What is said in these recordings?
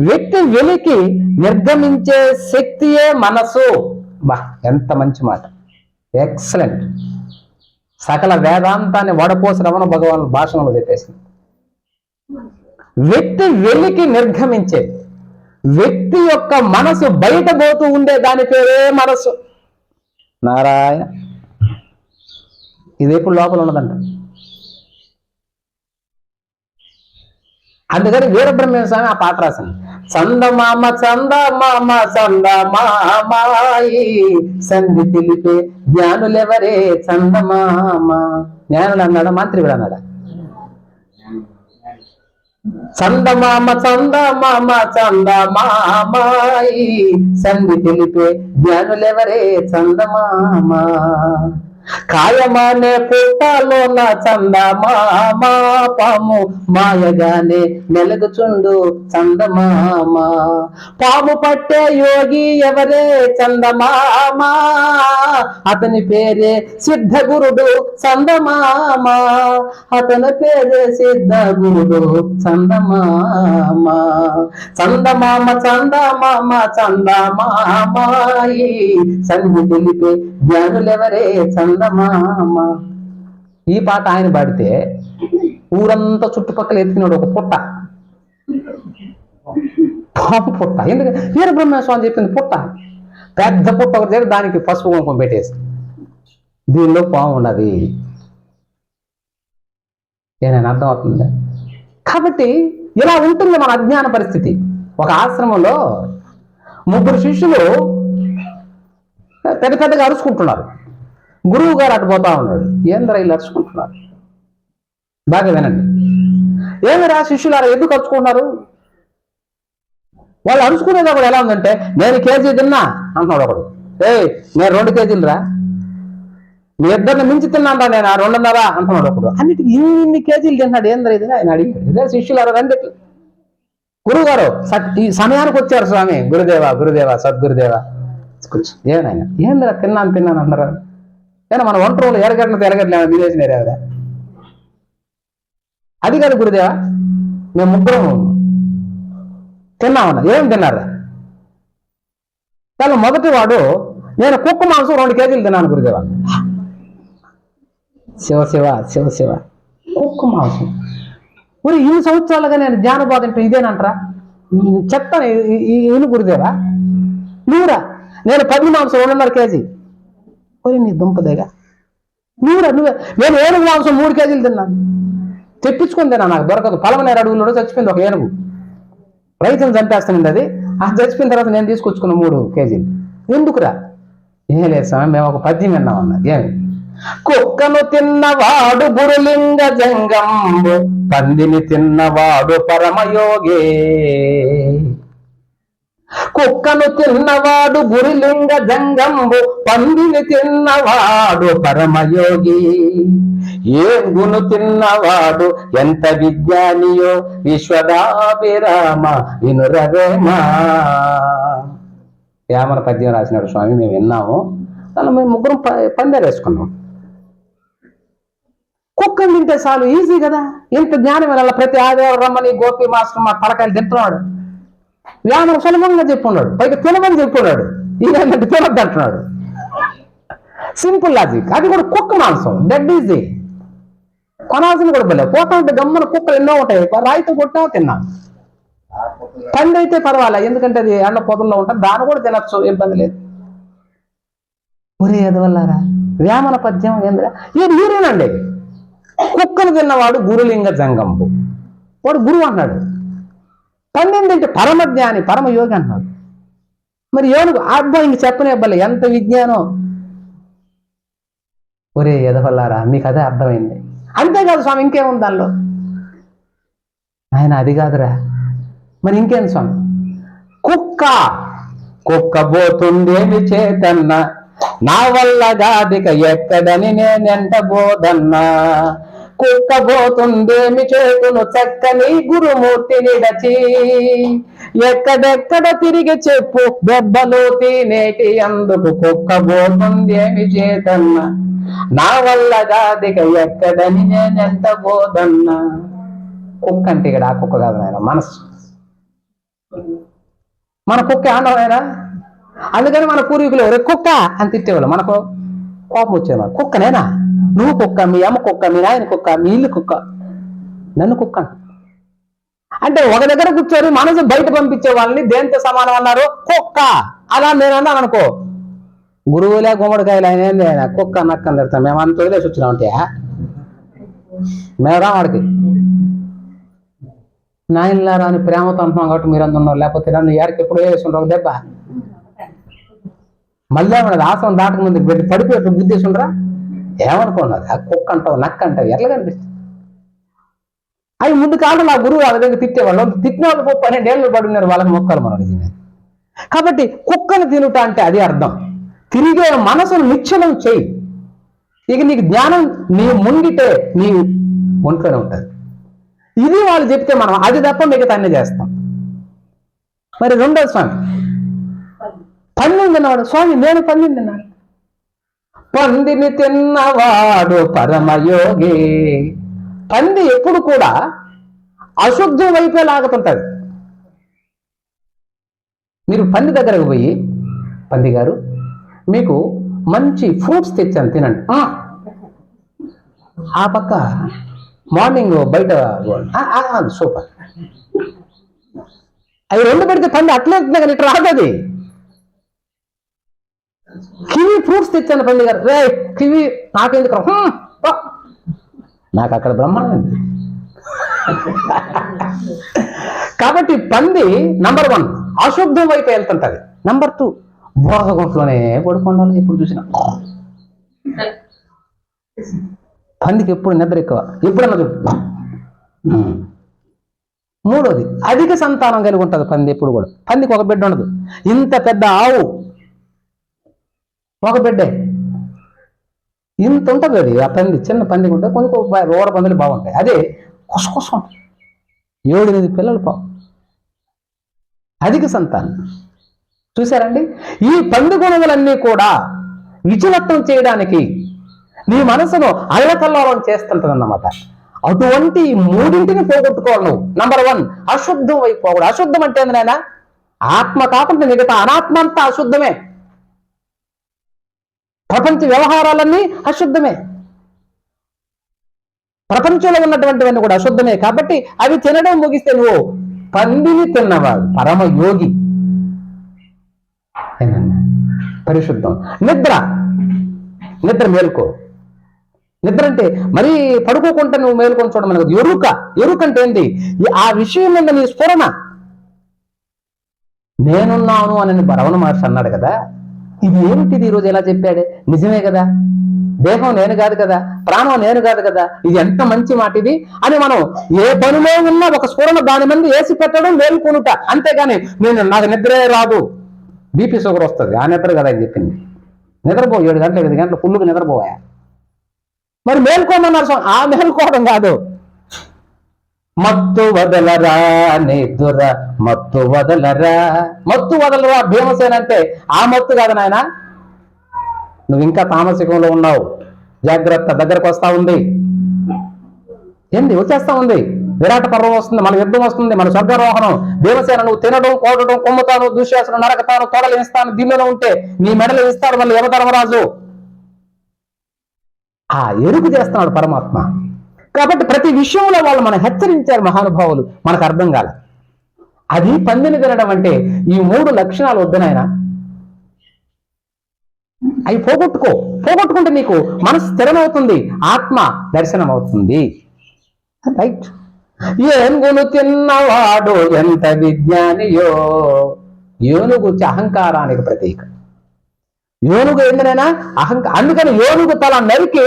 వ్యక్తి వెలికి నిర్గమించే శక్తియే మనసు. బా ఎంత మంచి మాట. ఎక్సలెంట్. సకల వేదాంతాన్ని వడపోసి రమణ భగవాన్ భాషణలో చెప్పేసింది. వ్యక్తి వెలికి నిర్గమించే వ్యక్తి యొక్క మనసు బయట పోతూ ఉండే దాని పేరే మనసు. నారాయణ. ఇది ఎప్పుడు లోపల ఉన్నదంట. అందుకని వీరబ్రహ్మేంద్ర స్వామి ఆ పాట రాశాను. చందమామ చందమామ చందమామాయి సంధి తెలిపే జ్ఞానులెవరే? చందమామ జ్ఞానులు అన్నాడు? మంత్రి కూడా అన్నాడా? చందమామ చందమామ చందమామాయి సంధి తెలిపే జ్ఞానులెవరే? చందమామ కాయమానే పుట్టలోన చందమామ పాము మాయగానే మెలుగుచుండు చందమామ. పాము పట్టే యోగి ఎవరే చందమామ? అతని పేరే సిద్ధ గురుడు చందమామ. అతని పేరే సిద్ధ గురుడు చందమామ. చందమామ చందమామ చందమామాయి. సంధి తెలిపే జ్ఞానులెవరే చంద చందమామ ఈ పాట ఆయన పాడితే ఊరంతా చుట్టుపక్కల ఎత్తినాడు ఒక పుట్ట. పాము పుట్ట. ఎందుకంటే వీర స్వామి చెప్పింది పుట్ట. పెద్ద పుట్ట ఒకటి దగ్గర దానికి పసుపు కుంకుమ పెట్టేసి. దీనిలో పాము ఉన్నది. ఏనైనా అర్థం కాబట్టి ఇలా ఉంటుంది మన అజ్ఞాన పరిస్థితి. ఒక ఆశ్రమంలో ముగ్గురు శిష్యులు పెద్ద పెద్దగా అరుచుకుంటున్నారు. గురువు గారు అటు పోతా ఉన్నాడు. ఏంద్రా ఇలా అరుచుకుంటున్నారు? బాగా వినండి. ఏమిరా శిష్యులారా ఎందుకు అరుచుకున్నారు? వాళ్ళు అరుచుకునేది ఒకడు ఎలా ఉందంటే నేను కేజీ తిన్నా అంటున్నాడు ఒకడు. ఏ నేను రెండు కేజీలు రా. మీ ఇద్దరిని మించి తిన్నాను రా నేను ఆ రెండున్నర అంటున్నాడు ఒకడు. అన్నిటికి ఇన్ని కేజీలు తిన్నాడు ఏందర ఇది? ఆయన అడిగాడు. ఇదే శిష్యులారా రండి. గురువుగారు ఈ సమయానికి వచ్చారు స్వామి. గురుదేవా గురుదేవా సద్గురుదేవా. కూర్చో. ఏనాయన ఏందిరా తిన్నాను తిన్నాను అన్నారు ఏనా మన వంట రోజులు ఎరగట్లేదు ఎరగట్లేదు విదేశీ ఎవరా అది కాదు గురుదేవా మేము ముగ్గురం తిన్నామన్నది ఏం తిన్నారా? కానీ మొదటి వాడు నేను కుక్క మాంసం రెండు కేజీలు తిన్నాను గురుదేవా. శివ శివ శివ శివ. కుక్క మాంసం. మరి ఇన్ని సంవత్సరాలుగా నేను జ్ఞానబోధ అంటే ఇదేనంటరా? చెప్తాను ఇను గురుదేవా. నువ్వురా నేను పది మాంసం రెండున్నర కేజీ. ఒరి నీ దుంపదేగా నువ్వురా నువ్వే నేను ఏనుగు మాంసం మూడు కేజీలు తిన్నాను తెప్పించుకుని తిన్నా నాకు దొరకదు. పలమనేరు అడుగులో చచ్చిపోయింది ఒక ఏనుగు. రైతులు చంపేస్తుంది అది. ఆ చచ్చిపోయిన తర్వాత నేను తీసుకొచ్చుకున్న మూడు కేజీలు. ఎందుకురా? ఏం లేదు స్వామి మేము ఒక పద్యం విన్నాం అన్నది ఏమి? కుక్కను తిన్నవాడు గురులింగ జంగం పందిని తిన్నవాడు పరమయోగే. కుక్కను తిన్నవాడు గురిలింగ జంగంబు పందిని తిన్నవాడు పరమయోగి. ఏగును తిన్నవాడు ఎంత విజ్ఞానియో విశ్వదాభిరామ వినురవేమా. వేమన పద్యం రాసినాడు స్వామి మేము విన్నాము. దానిలో మేము ముగ్గురం ప- కుక్కను తింటే చాలు ఈజీ కదా. ఇంత జ్ఞానం వెళ్ళాలి ప్రతి ఆదివారం రమ్మని గోపి మాస్టర్ మా తలకాయలు తింటున్నాడు. వ్యామర సులభంగా చెప్పున్నాడు పైగా తినమని చెప్పున్నాడు ఈయనంటే తినద్దు అంటున్నాడు. సింపుల్ లాజిక్ అది కూడా కుక్క మాంసం. డెడ్ ఈజీ కొనాల్సిన కూడా పోలే. పోతా ఉంటే కుక్కలు ఎన్నో ఉంటాయి. రాయితో కొట్టినా తిన్నా. పండు అయితే పర్వాలే. ఎందుకంటే అది ఎండ పొదల్లో ఉంటుంది. దాన్ని కూడా తినచ్చు. ఇబ్బంది లేదు. ఒరే ఎదవల్లారా వేమన పద్యం ఏందిరా? ఇది వీరేనండి కుక్కలు తిన్నవాడు గురులింగ జంగంబు. వాడు గురువు అన్నాడు పన్నెండింటి పరమ జ్ఞాని పరమ అన్నాడు మరి యోనుకు ఆత్మ ఇంక చెప్పనే ఎంత విజ్ఞానం. ఒరే ఎదవల్లారా మీకు అదే అర్థమైంది. అంతేకాదు స్వామి ఇంకేముంది దానిలో? ఆయన అది కాదురా. మరి ఇంకేం స్వామి? కుక్క కుక్క పోతుందేమి చేతన్న? నా వల్ల గాదిక ఎక్కడని నేనెంట బోదన్నా కుక్కబోతుందేమి చేతును చక్కని గురుమూర్తిని డచి ఎక్కడెక్కడ తిరిగి చెప్పు దెబ్బలు తినేటి అందుకు కుక్కబోతుందేమి చేతన్న. నా వల్ల కాదిక ఎక్కడని నేనెంత బోధన్నా. కుక్క అంటే ఇక్కడ ఆ కుక్క కాదు నాయన మనసు మన కుక్క ఆండవైనా అందుకని మన పూర్వీకులు ఎవరు? కుక్క అని తిట్టేవాళ్ళు. మనకు కోపం వచ్చేది కుక్కనేనా నువ్వు కుక్క మీ అమ్మ కుక్క మీ నాయన కుక్క మీ ఇల్లు కుక్క. నన్ను కుక్క అంటే. ఒక దగ్గర కూర్చొని మనసు బయట పంపించే వాళ్ళని దేంతో సమానం అన్నారు? కుక్క. అలా నేను అన్నాను అనుకో. గురువులే గుమ్మడికాయలు ఆయన? కుక్క నక్క తిడతాం మేము అంత వదిలేసి వచ్చినాం అంటే? మేము వాడికి నాయనలారా అని ప్రేమతో అంటున్నాం కాబట్టి మీరు అందున్నారు లేకపోతే నన్ను ఎవరికి ఎప్పుడు వేసి ఉండరు దెబ్బ. మళ్ళీ మన ఆసం దాటక ముందు పెట్టి పడిపోయి బుద్ధి ఉండరా ఏమనుకున్నారు ఆ కుక్క అంటావు నక్క అంటావు ఎట్లా కనిపిస్తుంది అవి ముందు కాలంలో ఆ గురువు వాళ్ళ దగ్గర తిట్టేవాళ్ళు తిట్టిన వాళ్ళు గొప్ప పన్నెండేళ్ళు పడున్నారు వాళ్ళకి మొక్కలు మనం తినేది. కాబట్టి కుక్కను తినుట అంటే అది అర్థం. తిరిగే మనసును నిశ్చలం చేయి. ఇక నీకు జ్ఞానం నీ ముంగిటే నీ ఒంట్లోనే ఉంటుంది ఇది వాళ్ళు చెప్తే మనం అది తప్ప మిగతా అన్ని చేస్తాం. మరి రెండో స్వామి. పందిని తిన్నవాడు స్వామి నేను పందిని తిన్నాను. పందిని తిన్నవాడు పరమయోగి. పంది ఎప్పుడు కూడా అశుద్ధం వైపే లాగుతుంటుంది. మీరు పంది దగ్గరకు పోయి పంది గారు మీకు మంచి ఫ్రూట్స్ తెచ్చాను తినండి. "ఆ." పక్క మార్నింగ్ బయట సూపర్. అవి రెండు పెడితే పంది అట్లే వెళ్తుంది కానీ ఇట్లా రాదు అది కివి ఫ్రూట్స్ తెచ్చాను పంది గారు. రే కివి నాకెందుకు. నాకు అక్కడ బ్రహ్మాండం. కాబట్టి పంది నంబర్ వన్ అశుద్ధం వైపు వెళ్తుంటది. నంబర్ టూ బోధగుంట్లోనే పడుకోండాలి ఎప్పుడు చూసినా. పందికి ఎప్పుడు నిద్ర ఎక్కువ? ఎప్పుడన్నా ఉమ్. మూడోది అధిక సంతానం కలిగి ఉంటుంది పంది ఎప్పుడు కూడా. పందికి ఒక బిడ్డ ఉండదు. ఇంత పెద్ద ఆవు ఒక బిడ్డే ఇంత ఉంటుంది అది ఆ పంది చిన్న పంది ఉంటే కొన్ని రోడ పందులు బాగుంటాయి. అదే కుసకుసం ఏడు ఎనిమిది పిల్లలు పావు. అధిక సంతానం. చూసారండి ఈ పంది గుణములన్నీ కూడా విచలత్వం చేయడానికి నీ మనసును అల్లకల్లోలం చేస్తుంటదన్నమాట. అటువంటి మూడింటిని పోగొట్టుకోవాలి నువ్వు. నంబర్ వన్ అశుద్ధం అయిపోకూడదు అశుద్ధం అంటే ఏంది నాయన? ఆత్మ కాకుండా మిగతా అనాత్మ అంతా అశుద్ధమే. ప్రపంచ వ్యవహారాలన్నీ అశుద్ధమే. ప్రపంచంలో ఉన్నటువంటివన్నీ కూడా అశుద్ధమే. కాబట్టి అవి తినడం ముగిస్తే నువ్వు పందిని తిన్నవాడు పరమ యోగి పరిశుద్ధం. నిద్ర. నిద్ర మేల్కో. నిద్ర అంటే మరీ పడుకోకుండా నువ్వు మేల్కొని చూడడం మనకు ఎరుక. ఎరుక అంటే ఏంటి ఆ విషయం మీద నీ స్ఫురణ. నేనున్నాను అని రమణ మహర్షి అన్నాడు కదా? ఇది ఏమిటిది? ఈరోజు ఎలా చెప్పాడే? నిజమే కదా. దేహం నేను కాదు కదా. ప్రాణం నేను కాదు కదా. ఇది ఎంత మంచి మాట ఇది? అని మనం ఏ పనిలో ఉన్నా ఒక స్ఫురణ దాని మంది వేసి పెట్టడం మేలుకొనుట. అంతేగాని నేను నాకు నిద్రే రాదు. బీపీ షుగర్ వస్తుంది. ఆ నిద్ర కదా అని చెప్పింది. నిద్రపో ఏడు గంటలు ఎనిమిది గంటలు ఫుల్గా నిద్రపోయా. మరి మేల్కోమన్నారు ఆ మేల్కోవడం కాదు. మత్తు వదలరా నిద్ర మత్తు వదలరా. మత్తు వదలరా భీమసేన అంటే ఆ మత్తు కాదు నాయన. నువ్వు ఇంకా తామసికంలో ఉన్నావు. జాగ్రత్త దగ్గరకు వస్తా ఉంది. ఏంది? వచ్చేస్తా ఉంది. విరాట పర్వం వస్తుంది మన యుద్ధం వస్తుంది మన స్వర్గారోహణం. భీమసేన నువ్వు తినడం కోడడం కొమ్ముతాను దుశ్శాసనం నరకతాను తొడలు ఇస్తాను దీనిలో ఉంటే నీ మెడలు ఇస్తాడు మళ్ళీ యమధర్మరాజు. ఆ ఎరుగు చేస్తున్నాడు పరమాత్మ. కాబట్టి ప్రతి విషయంలో వాళ్ళు మనం హెచ్చరించారు మహానుభావులు. మనకు అర్థం కాల. అది పందిని తినడం అంటే ఈ మూడు లక్షణాలు వద్దనైనా అవి పోగొట్టుకో. పోగొట్టుకుంటే నీకు మనసు స్థిరమవుతుంది ఆత్మ దర్శనం అవుతుంది రైట్ ఏనుగును తిన్నవాడు ఎంత విజ్ఞానియో. ఏనుగు అహంకారానికి ప్రతీక. ఏనుగు ఏంటనైనా అహంకారం అందుకని ఏనుగు తల నరికి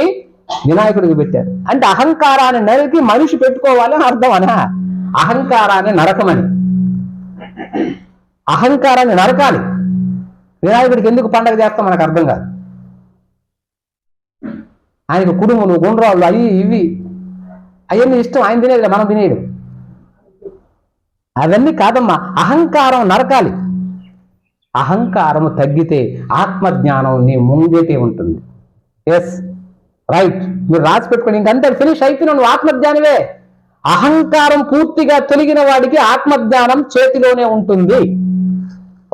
వినాయకుడికి పెట్టారు. అంటే అహంకారాన్ని నరికి మనిషి పెట్టుకోవాలి అని అర్థం అనా. అహంకారాన్ని నరకమని. అహంకారాన్ని నరకాలి. వినాయకుడికి ఎందుకు పండగ చేస్తాం మనకు అర్థం కాదు. ఆయనకు కుడుములు గుండ్రాళ్ళు అవి ఇవి. అవన్నీ ఇష్టం ఆయన తినేది మనం తినేయడం. అవన్నీ కాదమ్మా అహంకారం నరకాలి. అహంకారము తగ్గితే ఆత్మజ్ఞానం నీ ముంగేటే ఉంటుంది. ఎస్ రైట్ మీరు రాసి పెట్టుకుని ఇంకంతా ఫినిష్ అయిపోయిన నువ్వు ఆత్మజ్ఞానివే. అహంకారం పూర్తిగా తొలగిన వాడికి ఆత్మజ్ఞానం చేతిలోనే ఉంటుంది.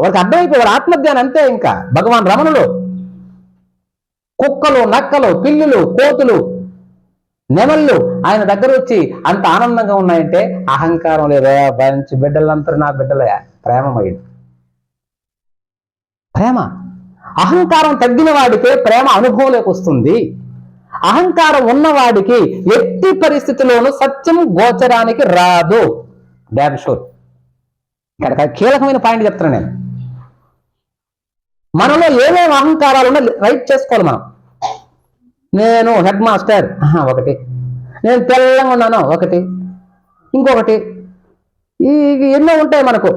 వాళ్ళకి అర్థమైపోయారు ఆత్మజ్ఞానం అంతే ఇంకా. భగవాన్ రమణులు కుక్కలు నక్కలు పిల్లులు కోతులు నెమళ్ళు ఆయన దగ్గర వచ్చి అంత ఆనందంగా ఉన్నాయంటే అహంకారం లేదా మంచి బిడ్డలంతా నా బిడ్డలే ప్రేమమయుడు ప్రేమ. అహంకారం తగ్గిన వాడికే ప్రేమ అనుభవంలోకి వస్తుంది. అహంకారం ఉన్నవాడికి ఎట్టి పరిస్థితిలోనూ సత్యం గోచరానికి రాదు. డ్యామ్ షూర్ ఇక్కడ కీలకమైన పాయింట్ చెప్తాను నేను. మనలో ఏమేమి అహంకారాలు ఉన్నా రైట్ చేసుకోవాలి మనం. నేను హెడ్ మాస్టర్ ఒకటి. నేను తెల్లంగా ఉన్నాను ఒకటి. ఇంకొకటి. ఈ ఎన్నో ఉంటాయి మనకు.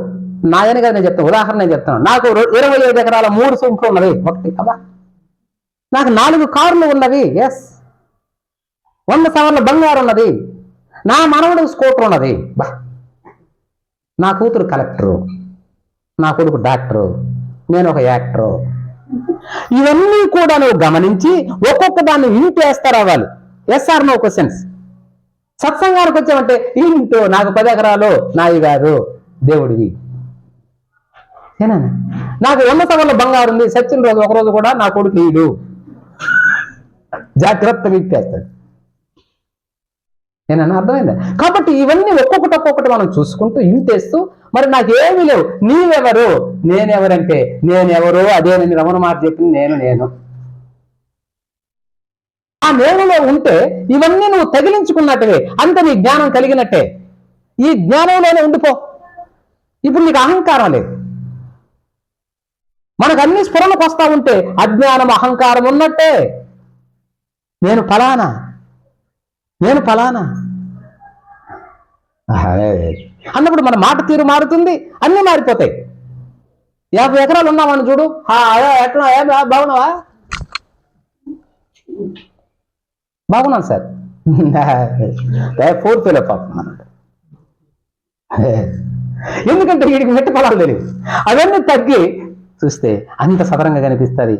నాయన గారు నేను చెప్తాను ఉదాహరణ నేను చెప్తాను. నాకు ఇరవై ఐదు ఎకరాల మూడు సెంట్లు ఉన్నది ఒకటి అబ్బా. నాకు నాలుగు కార్లు ఉన్నవి. ఎస్ వంద సవర్ల బంగారు ఉన్నది. నా మనవడు స్కూటర్ ఉన్నది. బా. నా కూతురు కలెక్టరు. నా కొడుకు డాక్టరు. నేను ఒక యాక్టరు. ఇవన్నీ కూడా నువ్వు గమనించి ఒక్కొక్క దాన్ని ఇంటేస్తా వాళ్ళు? ఎస్ఆర్ నో క్వశ్చన్స్ సత్సంగానికి వచ్చామంటే ఇంటూ నాకు పది ఎకరాలు నాయి గారు దేవుడివి. ఏనా నాకు వంద సవర్ల బంగారు ఉంది. సచిన్ రోజు ఒకరోజు కూడా నా కొడుకు ఈడు జాగ్రత్తగా ఇప్పేస్తాడు నేనన్నా అర్థమైందా? కాబట్టి ఇవన్నీ ఒక్కొక్కటి ఒక్కొక్కటి మనం చూసుకుంటూ ఇంటేస్తూ మరి నాకేమీ లేవు. నీవెవరు? నేనెవరంటే? నేనెవరు? అదే నేను రమణ మాట చెప్పింది నేను నేను. ఆ నేనులో ఉంటే ఇవన్నీ నువ్వు తగిలించుకున్నట్టువే. అంత నీ జ్ఞానం కలిగినట్టే. ఈ జ్ఞానంలోనే ఉండిపో. ఇప్పుడు నీకు అహంకారం లేదు. మనకు అన్ని స్ఫురణకు వస్తా ఉంటే అజ్ఞానం అహంకారం ఉన్నట్టే. నేను ఫలానా? నేను ఫలానా? అన్నప్పుడు మన మాట తీరు మారుతుంది అన్నీ మారిపోతాయి. యాభై ఎకరాలు ఉన్నామని చూడు. ఆ, ఎట్లా ఏ, బాగున్నావా? బాగున్నాను సార్. ఫోర్ ఫీల్ పాపం అన్నాడు ఎందుకంటే వీడికి మెట్టు పొలాలు తెలియదు అవన్నీ తగ్గి చూస్తే అంత సదరంగా కనిపిస్తుంది.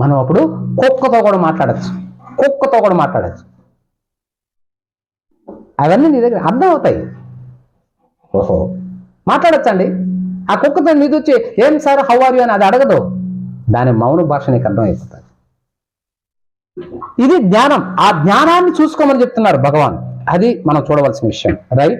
మనం అప్పుడు కుక్కతో కూడా మాట్లాడచ్చు. కుక్కతో కూడా మాట్లాడచ్చు. అవన్నీ నీ దగ్గర అర్థం అవుతాయి ఓహో. మాట్లాడచ్చండి. ఆ కుక్కతో నీది వచ్చి ఏం సార్ హౌ ఆర్ యూ? అని అది అడగదు. దాని మౌన భాష నీకు అర్థం అయిపోతుంది ఇది జ్ఞానం. ఆ జ్ఞానాన్ని చూసుకోమని చెప్తున్నారు భగవాన్. అది మనం చూడవలసిన విషయం. రైట్?